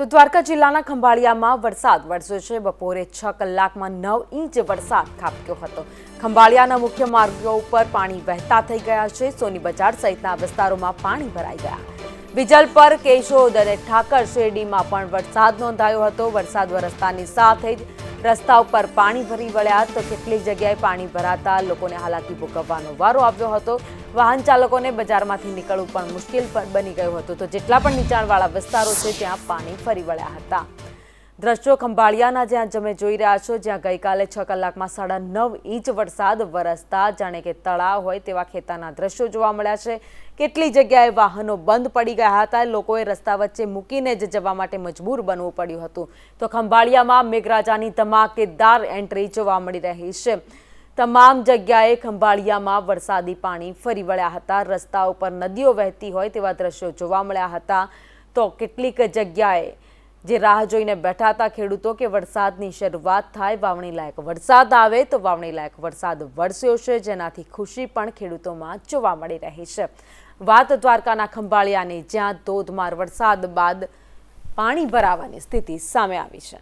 તો દ્વારકા જિલ્લાના ખંભાળિયામાં વરસાદ વરસ્યો છે. બપોરે છ કલાકમાં નવ ઇંચ વરસાદ ખાબક્યો હતો. ખંભાળિયાના મુખ્ય માર્ગો ઉપર પાણી વહેતા થઈ ગયા છે. સોની બજાર સહિતના વિસ્તારોમાં પાણી ભરાઈ ગયા. વિજલ પર કેશોદ અને ઠાકર શેરડીમાં પણ વરસાદ નોંધાયો હતો. વરસાદ વરસતાની સાથે જ રસ્તા ઉપર પાણી ભરી વળ્યા તો કેટલીક જગ્યાએ પાણી ભરાતા લોકોને હાલાકી ભોગવવાનો વારો આવ્યો હતો. વાહન ચાલકોને બજારમાંથી નીકળવું પણ મુશ્કેલ બની ગયું હતું. તો જેટલા પણ નીચાણવાળા વિસ્તારો છે, ત્યાં પાણી ફરી વળ્યા હતા. દ્રશ્યો ખંભાળિયાના જ્યાં તમે જોઈ રહ્યા છો, જ્યાં ગઈકાલે છ કલાકમાં સાડા નવ ઇંચ વરસાદ વરસતા જાણે કે તળાવ હોય તેવા ખેતાના દ્રશ્યો જોવા મળ્યા છે. કેટલી જગ્યાએ વાહનો બંધ પડી ગયા હતા, લોકોએ રસ્તા વચ્ચે મૂકીને જ જવા માટે મજબૂર બનવું પડ્યું હતું. તો ખંભાળિયામાં મેઘરાજાની ધમાકેદાર એન્ટ્રી જોવા મળી રહી છે. તમામ જગ્યાએ ખંભાળિયામાં વરસાદી પાણી ફરી વળ્યા હતા. રસ્તા ઉપર નદીઓ વહેતી હોય તેવા દ્રશ્યો જોવા મળ્યા હતા. તો કેટલીક જગ્યાએ જે રાહ જોઈને બેઠા હતા ખેડૂતો કે વરસાદની શરૂઆત થાય, વાવણી લાયક વરસાદ આવે તો વાવણી લાયક વરસાદ વરસ્યો છે, જેનાથી ખુશી પણ ખેડૂતોમાં જોવા મળી રહી છે. વાત દ્વારકાના ખંભાળિયાની, જ્યાં ધોધમાર વરસાદ બાદ પાણી ભરાવાની સ્થિતિ સામે આવી છે.